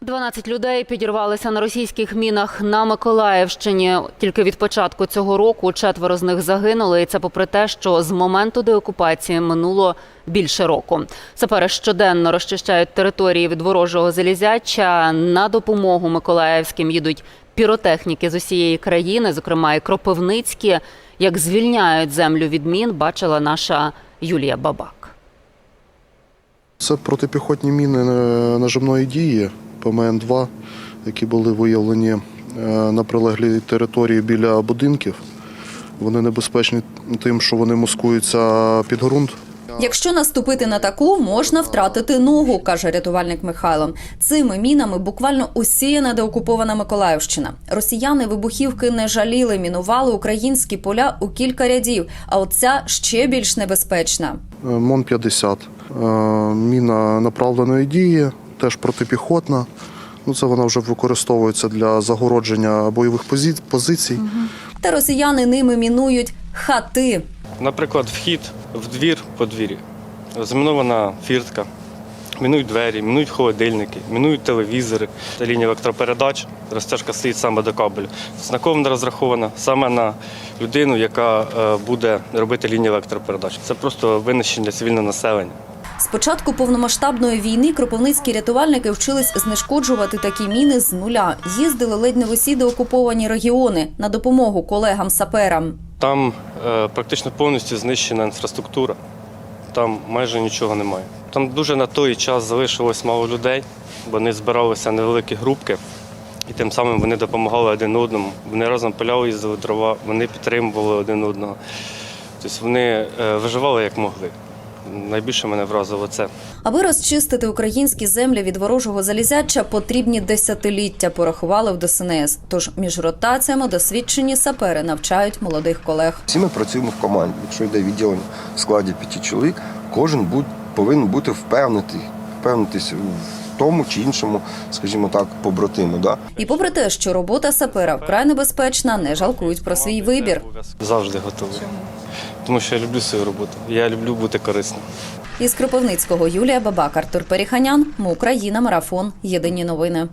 12 людей підірвалися на російських мінах на Миколаївщині. Тільки від початку цього року четверо з них загинули. І це попри те, що з моменту деокупації минуло більше року. Сапери щоденно розчищають території від ворожого залізяча. На допомогу миколаївським їдуть піротехніки з усієї країни, зокрема і Кропивницькі. Як звільняють землю від мін, бачила наша Юлія Бабак. Це протипіхотні міни е, наживної дії ПМН-2, які були виявлені е, на прилеглій території біля будинків. Вони небезпечні тим, що вони маскуються під ґрунт. Якщо наступити на таку, можна втратити ногу, каже рятувальник Михайло. Цими мінами буквально усіяна деокупована Миколаївщина. Росіяни вибухівки не жаліли, мінували українські поля у кілька рядів. А оця ще більш небезпечна. Е, МОН-50. Е, Міна направленої дії, теж протипіхотна. Ну, це вона вже використовується для загородження бойових позицій. Та росіяни ними мінують хати. Наприклад, вхід в двір подвір'я, замінована фіртка, мінують двері, мінують холодильники, мінують телевізори, Та лінія електропередач, розтяжка стоїть саме до кабелю. Знаково розрахована саме на людину, яка е, буде робити лінію електропередач. Це просто винищення цивільного населення. Початку повномасштабної війни кропивницькі рятувальники вчились знешкоджувати такі міни з нуля. Їздили ледь не в усі деокуповані регіони на допомогу колегам-саперам. Там е, практично повністю знищена інфраструктура, там майже нічого немає. Там дуже на той час залишилось мало людей, вони збиралися невеликі групки, і тим самим вони допомагали один одному. Вони разом пиляли, їздили дрова, вони підтримували один одного. Тобто вони е, виживали як могли. Найбільше мене вразило це. Аби розчистити українські землі від ворожого залізяча, потрібні десятиліття, порахували в ДСНС. Тож між ротаціями досвідчені сапери навчають молодих колег. Всі ми працюємо в команді. Якщо йде відділення в складі п'яти чоловік, кожен будь, повинен бути впевнений, впевнитись в тому чи іншому, скажімо так, побратиму. Да? І попри те, що робота сапера вкрай небезпечна, не жалкують про свій вибір. Завжди готовий. Тому що я люблю свою роботу. Я люблю бути корисним. Із Кропивницького Юлія Бабак, Артур Переханян, Ми Україна. Марафон. Єдині новини.